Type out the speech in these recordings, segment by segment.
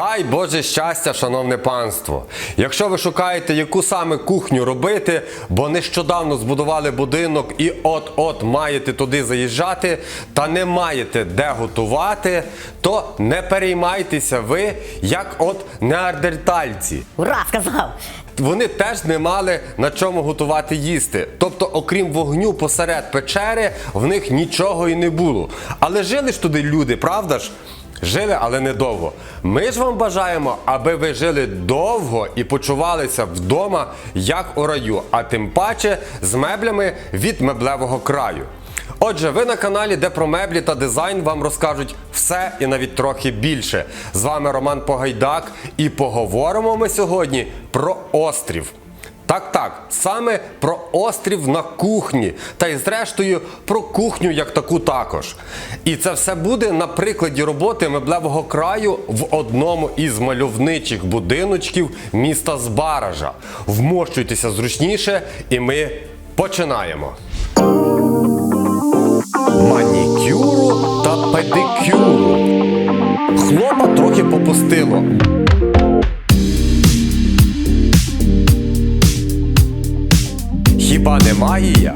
Дай Боже щастя, шановне панство! Якщо ви шукаєте, яку саме кухню робити, бо нещодавно збудували будинок і от-от маєте туди заїжджати, та не маєте де готувати, то не переймайтеся ви, як от неандертальці. Ура, сказав! Вони теж не мали на чому готувати їсти. Тобто, окрім вогню посеред печери, в них нічого і не було. Але жили ж туди люди, правда ж? Жили, але недовго. Ми ж вам бажаємо, аби ви жили довго і почувалися вдома, як у раю, а тим паче з меблями від меблевого краю. Отже, ви на каналі, де про меблі та дизайн вам розкажуть все і навіть трохи більше. З вами Роман Погайдак, і поговоримо ми сьогодні про острів. Так, так, саме про острів на кухні, та й зрештою про кухню як таку також. І це все буде на прикладі роботи меблевого краю в одному із мальовничих будиночків міста Збаража. Вмощуйтеся зручніше, і ми починаємо. Манікюру та педикюру. Хлопа трохи попустило. Хіба немає я?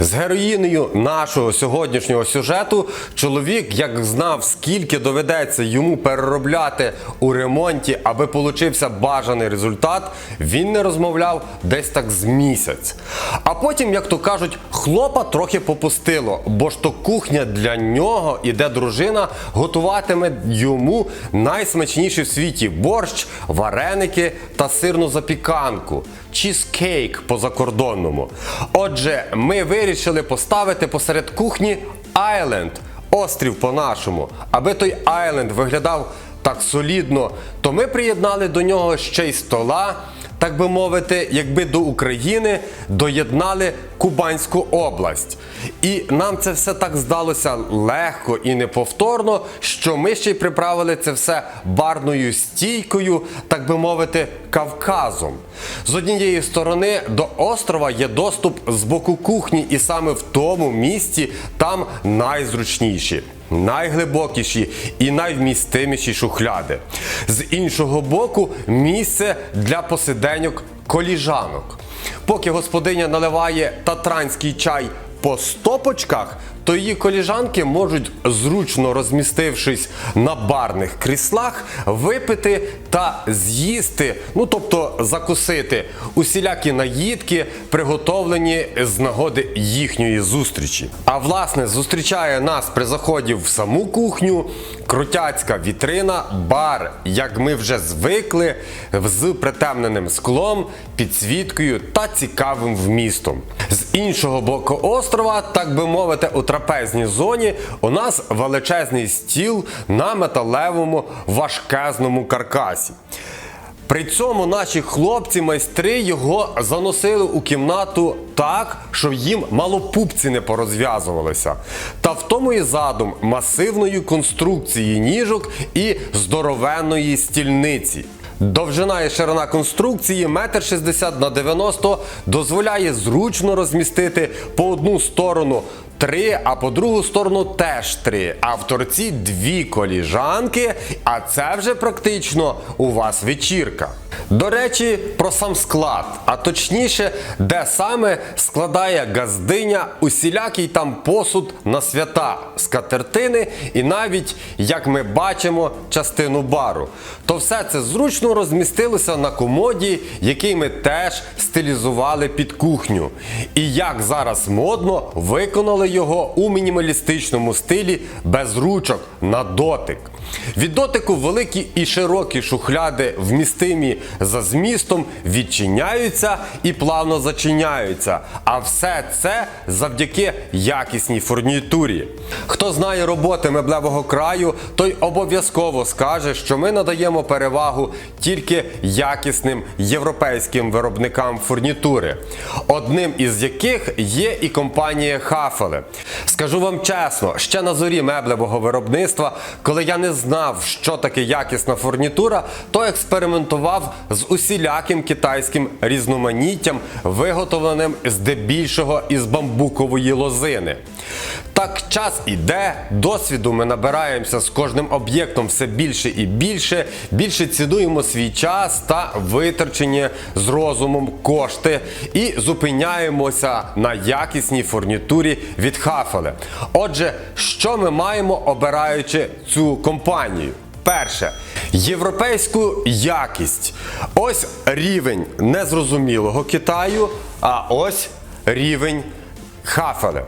З героїнею нашого сьогоднішнього сюжету чоловік, як знав, скільки доведеться йому переробляти у ремонті, аби получився бажаний результат, він не розмовляв десь так з місяць. А потім, як то кажуть, хлопа трохи попустило, бо ж то кухня для нього і де дружина готуватиме йому найсмачніший в світі борщ, вареники та сирну запіканку. Чізкейк по закордонному. Отже, ми вирішили поставити посеред кухні айленд, острів по-нашому. Аби той айленд виглядав так солідно, то ми приєднали до нього ще й стола, так би мовити, якби до України доєднали Кубанську область. І нам це все так здалося легко і неповторно, що ми ще й приправили це все барною стійкою, так би мовити, Кавказом. З однієї сторони до острова є доступ з боку кухні, і саме в тому місці там найзручніші. Найглибокіші і найвмістиміші шухляди. З іншого боку, місце для посиденьок коліжанок. Поки господиня наливає татранський чай по стопочках, то її коліжанки можуть, зручно розмістившись на барних кріслах, випити та з'їсти, ну тобто закусити усілякі наїдки, приготовлені з нагоди їхньої зустрічі. А власне зустрічає нас при заході в саму кухню крутяцька вітрина, бар, як ми вже звикли, з притемненим склом, підсвіткою та цікавим вмістом. З іншого боку острова, так би мовити, у трапезній зоні у нас величезний стіл на металевому важкезному каркасі. При цьому наші хлопці-майстри його заносили у кімнату так, що їм мало пупці не порозв'язувалися. Та в тому і задум масивної конструкції ніжок і здоровенної стільниці. Довжина і ширина конструкції 1,60 м на 90 дозволяє зручно розмістити по одну сторону три, а по другу сторону теж три. А в торці дві коліжанки, а це вже практично у вас вечірка. До речі, про сам склад, а точніше, де саме складає газдиня усілякий там посуд на свята, скатертини і навіть, як ми бачимо, частину бару. То все це зручно розмістилося на комоді, який ми теж стилізували під кухню. І як зараз модно, виконали його у мінімалістичному стилі без ручок на дотик. Від дотику великі і широкі шухляди, вмістимі за змістом, відчиняються і плавно зачиняються. А все це завдяки якісній фурнітурі. Хто знає роботи меблевого краю, той обов'язково скаже, що ми надаємо перевагу тільки якісним європейським виробникам фурнітури, одним із яких є і компанія Хафеле. Скажу вам чесно, ще на зорі меблевого виробництва, коли я не знав, що таке якісна фурнітура, то експериментував з усіляким китайським різноманіттям, виготовленим здебільшого із бамбукової лозини. Так час іде, досвіду ми набираємося з кожним об'єктом все більше і більше, більше цінуємо свій час та витрачені з розумом кошти і зупиняємося на якісній фурнітурі від Хафеле. Отже, що ми маємо обираючи цю компанію? Перше європейську якість. Ось рівень незрозумілого Китаю, а ось рівень Хафеле.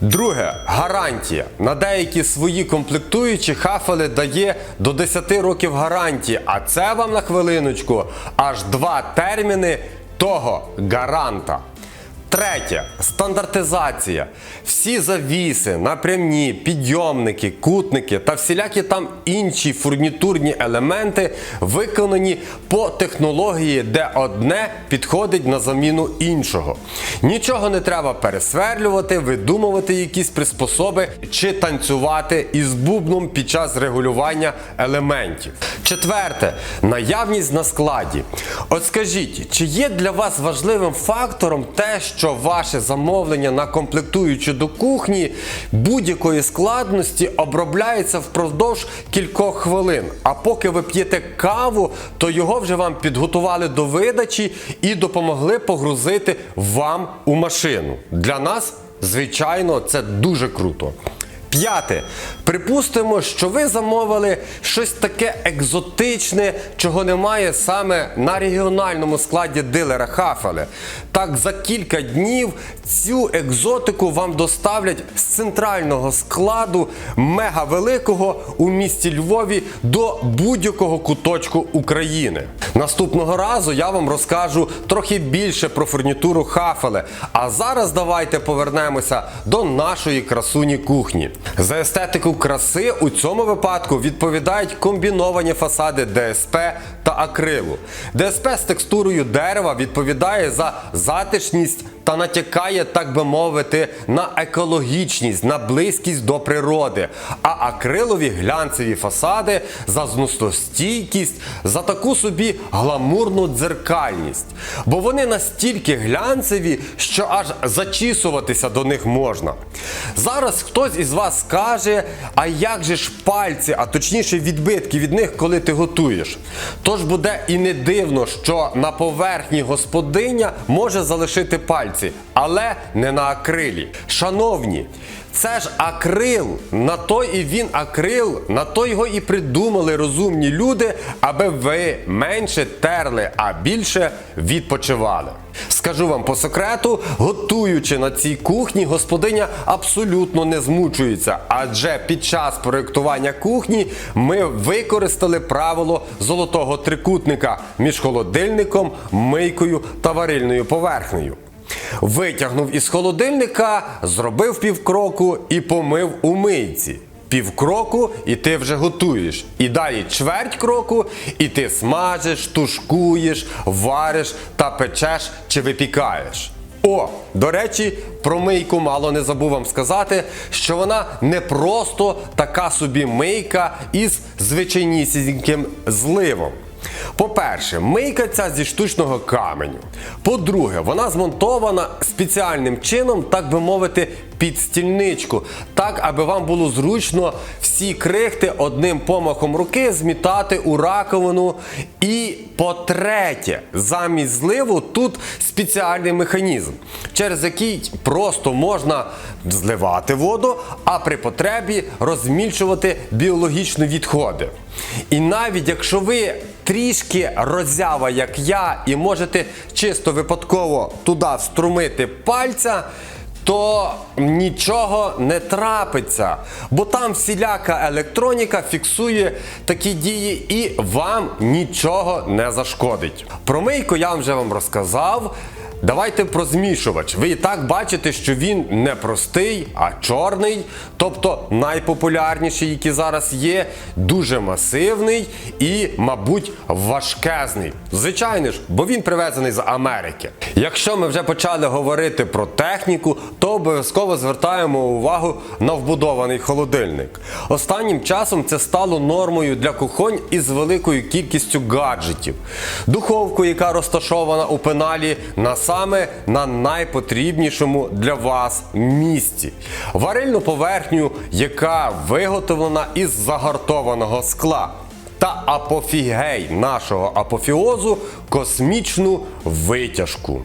Друге гарантія. На деякі свої комплектуючі хафели дає до 10 років гарантії, а це вам на хвилиночку аж два терміни того гаранта. Третє стандартизація. Всі завіси, напрямні, підйомники, кутники та всілякі там інші фурнітурні елементи виконані по технології, де одне підходить на заміну іншого. Нічого не треба пересверлювати, видумувати якісь приспособи чи танцювати із бубном під час регулювання елементів. Четверте наявність на складі. От скажіть, чи є для вас важливим фактором те, що ваше замовлення на комплектуючу до кухні будь-якої складності обробляється впродовж кількох хвилин. А поки ви п'єте каву, то його вже вам підготували до видачі і допомогли погрузити вам у машину. Для нас, звичайно, це дуже круто. П'яте. Припустимо, що ви замовили щось таке екзотичне, чого немає саме на регіональному складі дилера Хафеле. Так за кілька днів цю екзотику вам доставлять з центрального складу мегавеликого у місті Львові до будь-якого куточку України. Наступного разу я вам розкажу трохи більше про фурнітуру Хафеле. А зараз давайте повернемося до нашої красуні кухні. За естетику краси у цьому випадку відповідають комбіновані фасади ДСП та акрилу. ДСП з текстурою дерева відповідає за затишність та натякає, так би мовити, на екологічність, на близькість до природи. А акрилові глянцеві фасади за зносостійкість, за таку собі гламурну дзеркальність. Бо вони настільки глянцеві, що аж зачісуватися до них можна. Зараз хтось із вас скаже, а як же ж пальці, а точніше відбитки від них, коли ти готуєш. Тож буде і не дивно, що на поверхні господиня може залишити пальці, але не на акрилі. Шановні, це ж акрил, на то і він акрил, на то його і придумали розумні люди, аби ви менше терли, а більше відпочивали. Скажу вам по секрету, готуючи на цій кухні, господиня абсолютно не змучується, адже під час проєктування кухні ми використали правило золотого трикутника між холодильником, мийкою та варильною поверхнею. Витягнув із холодильника, зробив півкроку і помив у мийці. Півкроку і ти вже готуєш. І далі чверть кроку, і ти смажиш, тушкуєш, вариш та печеш чи випікаєш. О, до речі, про мийку мало не забув вам сказати, що вона не просто така собі мийка із звичайнісіньким зливом. По-перше, мийка ця зі штучного каменю. По-друге, вона змонтована спеціальним чином, так би мовити, під стільничку, так, аби вам було зручно всі крихти одним помахом руки змітати у раковину. І по-третє, замість зливу тут спеціальний механізм, через який просто можна зливати воду, а при потребі розмільчувати біологічні відходи. І навіть якщо ви трішки роззява, як я, і можете чисто випадково туди струмити пальця, то нічого не трапиться, бо там всіляка електроніка фіксує такі дії і вам нічого не зашкодить. Про мийку я вже вам розказав. Давайте про змішувач. Ви і так бачите, що він не простий, а чорний, тобто найпопулярніший, який зараз є, дуже масивний і, мабуть, важкезний. Звичайно ж, бо він привезений з Америки. Якщо ми вже почали говорити про техніку, то обов'язково звертаємо увагу на вбудований холодильник. Останнім часом це стало нормою для кухонь із великою кількістю гаджетів. Духовку, яка розташована у пеналі на саме на найпотрібнішому для вас місці. Варильну поверхню, яка виготовлена із загартованого скла. Та апофігей нашого апофіозу космічну витяжку.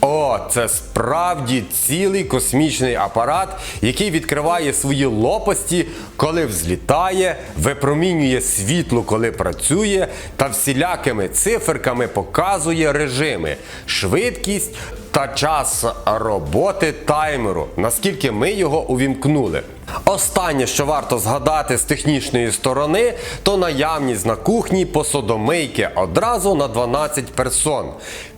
О, це справді цілий космічний апарат, який відкриває свої лопасті, коли взлітає, випромінює світло, коли працює, та всілякими циферками показує режими, швидкість та час роботи таймеру, наскільки ми його увімкнули. Останнє, що варто згадати з технічної сторони, то наявність на кухні посудомийки одразу на 12 персон.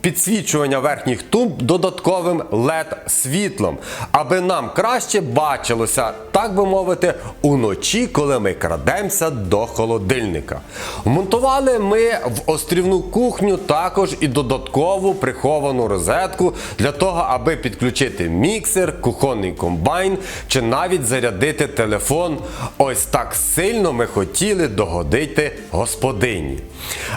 Підсвічування верхніх тумб додатковим LED світлом, аби нам краще бачилося, так би мовити, уночі, коли ми крадемося до холодильника. Вмонтували ми в острівну кухню також і додаткову приховану розетку для того, аби підключити міксер, кухонний комбайн чи навіть зарядити телефон. Ось так сильно ми хотіли догодити господині.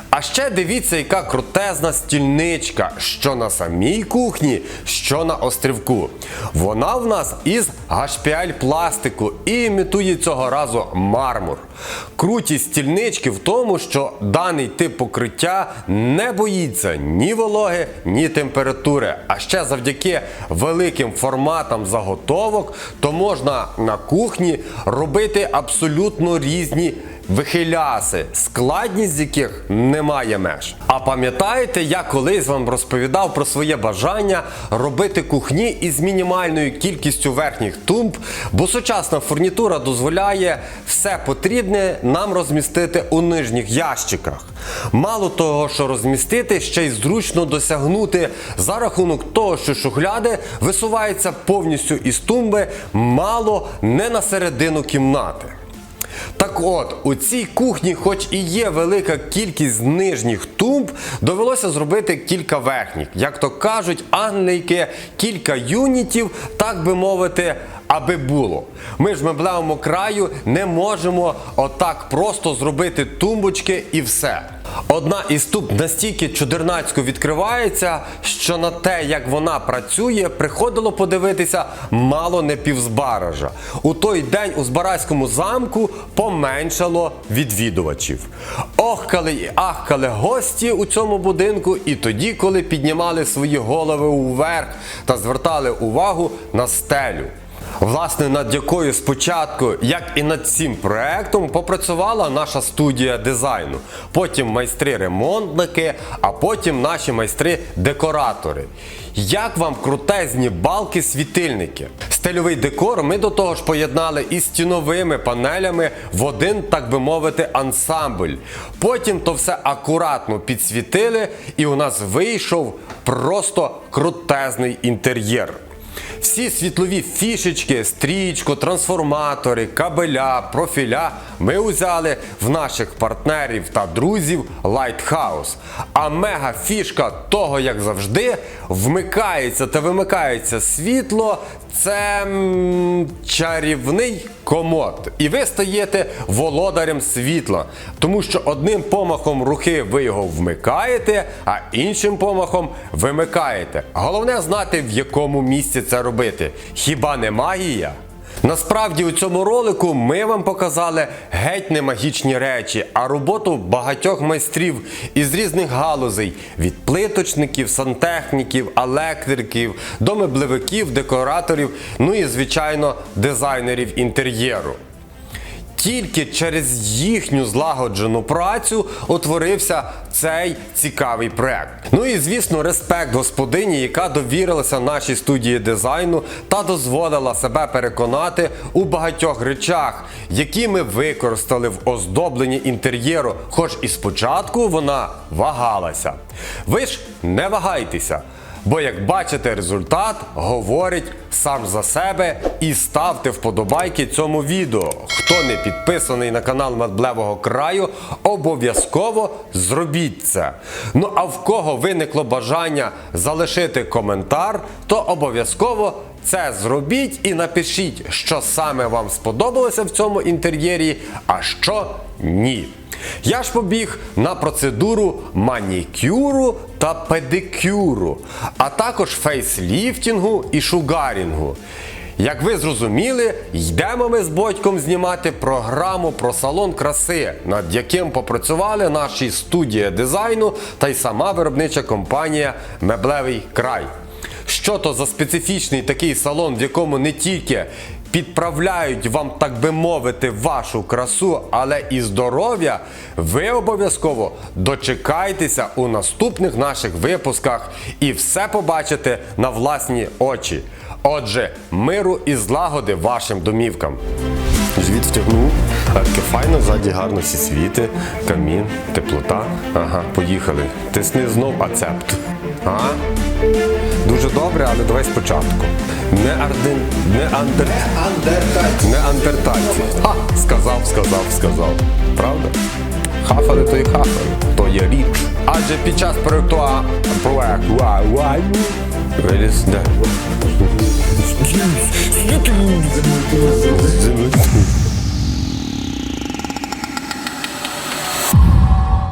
А ще дивіться, яка крутезна стільничка, що на самій кухні, що на острівку. Вона в нас із гашпіаль пластику і імітує цього разу мармур. Крутість стільнички в тому, що даний тип покриття не боїться ні вологи, ні температури. А ще завдяки великим форматам заготовок, то можна на кухні робити абсолютно різні вихиляси, складність з яких немає меж. А пам'ятаєте, я колись вам розповідав про своє бажання робити кухні із мінімальною кількістю верхніх тумб, бо сучасна фурнітура дозволяє все потрібне нам розмістити у нижніх ящиках. Мало того, що розмістити, ще й зручно досягнути за рахунок того, що шухляди висуваються повністю із тумби, мало не на середину кімнати. Так от, у цій кухні, хоч і є велика кількість нижніх тумб, довелося зробити кілька верхніх. Як то кажуть, англійки, кілька юнітів, так би мовити, аби було. Ми ж меблевому краю не можемо отак просто зробити тумбочки і все. Одна із туб настільки чудернацько відкривається, що на те, як вона працює, приходило подивитися мало не півзбаража. У той день у Збаразькому замку поменшало відвідувачів. Охкали і ахкали гості у цьому будинку, і тоді, коли піднімали свої голови уверх та звертали увагу на стелю. Власне, над якою спочатку, як і над цим проектом, попрацювала наша студія дизайну. Потім майстри-ремонтники, а потім наші майстри-декоратори. Як вам крутезні балки-світильники? Стильовий декор ми до того ж поєднали із стіновими панелями в один, так би мовити, ансамбль. Потім то все акуратно підсвітили, і у нас вийшов просто крутезний інтер'єр. Всі світлові фішечки, стрічку, трансформатори, кабеля, профіля ми узяли в наших партнерів та друзів Lighthouse. А мега фішка того, як завжди, вмикається та вимикається світло. Це чарівний комод. І ви стаєте володарем світла. Тому що одним помахом руки ви його вмикаєте, а іншим помахом вимикаєте. Головне знати, в якому місці це робити. Хіба не магія? Насправді у цьому ролику ми вам показали геть не магічні речі, а роботу багатьох майстрів із різних галузей: від плиточників, сантехніків, електриків до меблевиків, декораторів, ну і звичайно дизайнерів інтер'єру. Тільки через їхню злагоджену працю утворився цей цікавий проект. Ну і звісно, респект господині, яка довірилася нашій студії дизайну та дозволила себе переконати у багатьох речах, які ми використали в оздобленні інтер'єру, хоч і спочатку вона вагалася. Ви ж не вагайтеся. Бо, як бачите, результат говорить сам за себе і ставте вподобайки цьому відео. Хто не підписаний на канал Медблевого краю, обов'язково зробіть це. Ну а в кого виникло бажання залишити коментар, то обов'язково це зробіть і напишіть, що саме вам сподобалося в цьому інтер'єрі, а що ні. Я ж побіг на процедуру манікюру та педикюру, а також фейсліфтінгу і шугарінгу. Як ви зрозуміли, йдемо ми з Бодьком знімати програму про салон краси, над яким попрацювали наші студія дизайну та й сама виробнича компанія Меблевий край. Що то за специфічний такий салон, в якому не тільки підправляють вам, так би мовити, вашу красу, але і здоров'я, ви обов'язково дочекайтеся у наступних наших випусках і все побачите на власні очі. Отже, миру і злагоди вашим домівкам. Живіт втягнув, таке файно, ззаді гарно всі світи, камін, теплота. Ага, поїхали. Тисни знов ацепт. Ага. Дуже добре, але давай спочатку. Не арден, не андер, не андертальці. Ха, сказав, сказав, сказав. Правда? Хафали то і хафали, то є річ. Адже під час проекту виліз де.